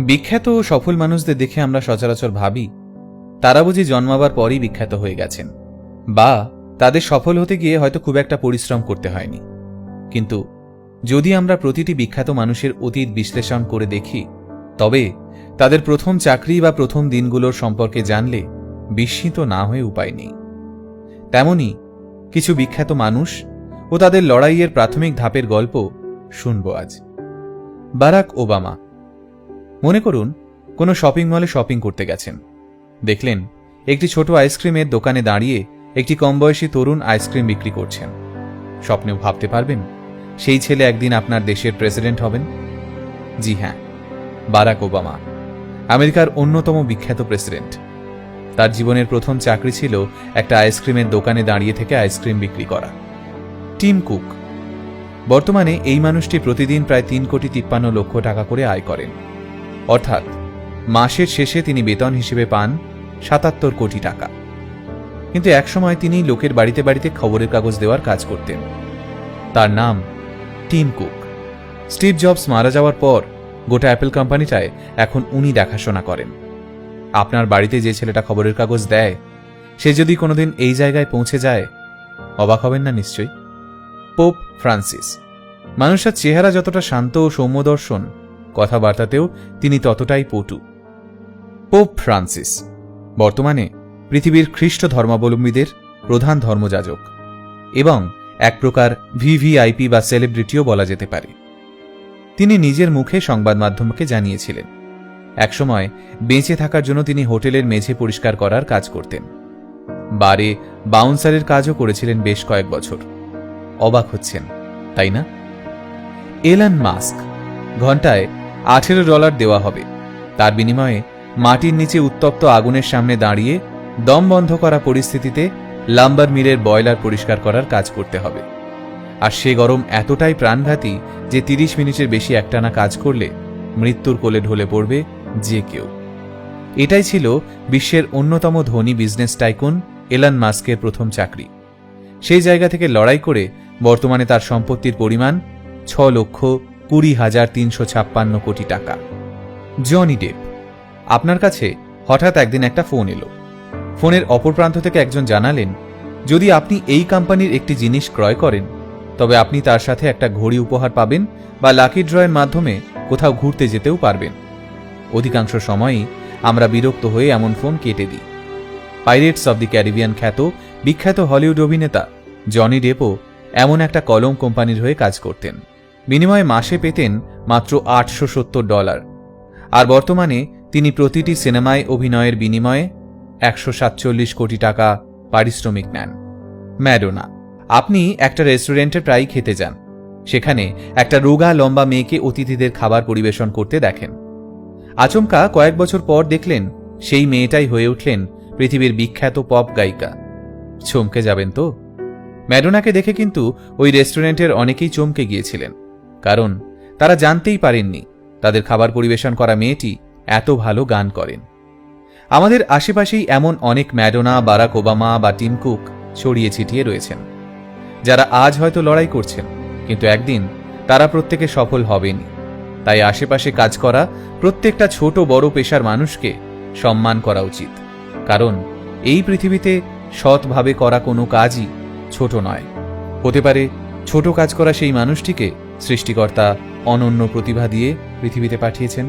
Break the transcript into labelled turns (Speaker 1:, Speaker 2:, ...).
Speaker 1: বিখ্যাত ও সফল মানুষদের দেখে আমরা সচরাচর ভাবি, তারা বুঝি জন্মাবার পরই বিখ্যাত হয়ে গেছেন, বা তাদের সফল হতে গিয়ে হয়তো খুব একটা পরিশ্রম করতে হয়নি। কিন্তু যদি আমরা প্রতিটি বিখ্যাত মানুষের অতীত বিশ্লেষণ করে দেখি, তবে তাদের প্রথম চাকরি বা প্রথম দিনগুলোর সম্পর্কে জানলে বিস্মিত না হয়ে উপায় নেই। তেমনি কিছু বিখ্যাত মানুষ ও তাদের লড়াইয়ের প্রাথমিক ধাপের গল্প শুনব আজ। বারাক ওবামা মনে করুন, কোনো শপিং মলে শপিং করতে গেছেন। দেখলেন, একটি ছোট আইসক্রিমের দোকানে দাঁড়িয়ে একটি কমবয়সী তরুণ আইসক্রিম বিক্রি করছেন। স্বপ্নেও ভাবতে পারবেন, সেই ছেলে একদিন আপনার দেশের প্রেসিডেন্ট হবেন? জি হ্যাঁ বারাক ওবামা, আমেরিকার অন্যতম বিখ্যাত প্রেসিডেন্ট। তার জীবনের প্রথম চাকরি ছিল একটা আইসক্রিমের দোকানে দাঁড়িয়ে থেকে আইসক্রিম বিক্রি করা। Tim Cook. বর্তমানে এই মানুষটি প্রতিদিন প্রায় তিন কোটি তিপ্পান্ন লক্ষ টাকা করে আয় করেন। অর্থাৎ, মাসের শেষে তিনি বেতন হিসেবে পান সাতাত্তর কোটি টাকা। কিন্তু একসময় তিনি লোকের বাড়িতে বাড়িতে খবরের কাগজ দেওয়ার কাজ করতেন। তার নাম টিম কুক। স্টিভ জবস মারা যাওয়ার পর গোটা অ্যাপেল কোম্পানিটায় এখন উনি দেখাশোনা করেন। আপনার বাড়িতে যে ছেলেটা খবরের কাগজ দেয়, সে যদি কোনোদিন এই জায়গায় পৌঁছে যায়, অবাক হবেন না নিশ্চয়ই? Pope Francis. মানুষের চেহারা যতটা শান্ত ও সৌম্যদর্শন কথাবার্তাতেও তিনি ততটাই পটু। পোপ ফ্রান্সিস, বর্তমানে পৃথিবীর খ্রিস্ট ধর্মাবলম্বীদের প্রধান ধর্মযাজক এবং এক প্রকার ভিভিআইপি বা সেলিব্রিটিও বলা যেতে পারে। তিনি নিজের মুখে সংবাদ মাধ্যমকে জানিয়েছিলেন। একসময় বেঁচে থাকার জন্য তিনি হোটেলের মেঝে পরিষ্কার করার কাজ করতেন। বারে বাউন্সারের কাজও করেছিলেন বেশ কয়েক বছর। অবাক হচ্ছেন, তাই না? এলান মাস্ক ঘন্টায় আঠেরো ডলার দেওয়া হবে। তার বিনিময়ে মাটির নিচে উত্তপ্ত আগুনের সামনে দাঁড়িয়ে দম বন্ধ করা পরিস্থিতিতে লাম্বার মিলের বয়লার পরিষ্কার করার কাজ করতে হবে। আর সে গরম এতটাই প্রাণঘাতী যে তিরিশ মিনিটের বেশি একটানা কাজ করলে মৃত্যুর কোলে ঢলে পড়বে যে কেউ। এটাই ছিল বিশ্বের অন্যতম ধনী বিজনেস টাইকুন এলান মাস্কের প্রথম চাকরি। সেই জায়গা থেকে লড়াই করে বর্তমানে তার সম্পত্তির পরিমাণ ছ লক্ষ কুড়ি হাজার তিনশো ছাপ্পান্ন কোটি টাকা। জনি ডেপ আপনার কাছে হঠাৎ একদিন একটা ফোন এলো। ফোনের অপর প্রান্ত থেকে একজন জানালেন, যদি আপনি এই কোম্পানির একটি জিনিস ক্রয় করেন, তবে আপনি তার সাথে একটা ঘড়ি উপহার পাবেন বা লাকি ড্রয়ের মাধ্যমে কোথাও ঘুরতে যেতেও পারবেন। অধিকাংশ সময়ই আমরা বিরক্ত হয়ে এমন ফোন কেটে দিই। পাইরেটস অব দি ক্যারিবিয়ান খ্যাত, বিখ্যাত হলিউড অভিনেতা জনি ডেপো এমন একটা কলম কোম্পানির হয়ে কাজ করতেন। বিনিময়ে মাসে পেতেন মাত্র আটশো সত্তর ডলার। আর বর্তমানে তিনি প্রতিটি সিনেমায় অভিনয়ের বিনিময়ে একশো সাতচল্লিশ কোটি টাকা পারিশ্রমিক নেন। ম্যাডোনা, আপনি একটা রেস্টুরেন্টে প্রায়ই খেতে যান। সেখানে একটা রোগা লম্বা মেয়েকে অতিথিদের খাবার পরিবেশন করতে দেখেন। আচমকা কয়েক বছর পর দেখলেন সেই মেয়েটাই হয়ে উঠলেন পৃথিবীর বিখ্যাত পপ গায়িকা। চমকে যাবেন তো? ম্যাডোনাকে দেখে কিন্তু ওই রেস্টুরেন্টের অনেকেই চমকে গিয়েছিলেন। কারণ তারা জানতেই পারেননি তাদের খাবার পরিবেশন করা মেয়েটি এত ভালো গান করেন। আমাদের আশেপাশেই এমন অনেক ম্যাডোনা, বারাক ওবামা বা টিম কুক ছড়িয়ে ছিটিয়ে রয়েছেন। যারা আজ হয়তো লড়াই করছেন, কিন্তু একদিন তারা প্রত্যেকে সফল হবেনি তাই আশেপাশে কাজ করা প্রত্যেকটা ছোট বড় পেশার মানুষকে সম্মান করা উচিত। কারণ এই পৃথিবীতে সৎভাবে করা কোনো কাজই ছোট নয়। হতে পারে ছোট কাজ করা সেই মানুষটিকে সৃষ্টিকর্তা অনন্য প্রতিভা দিয়ে পৃথিবীতে পাঠিয়েছেন।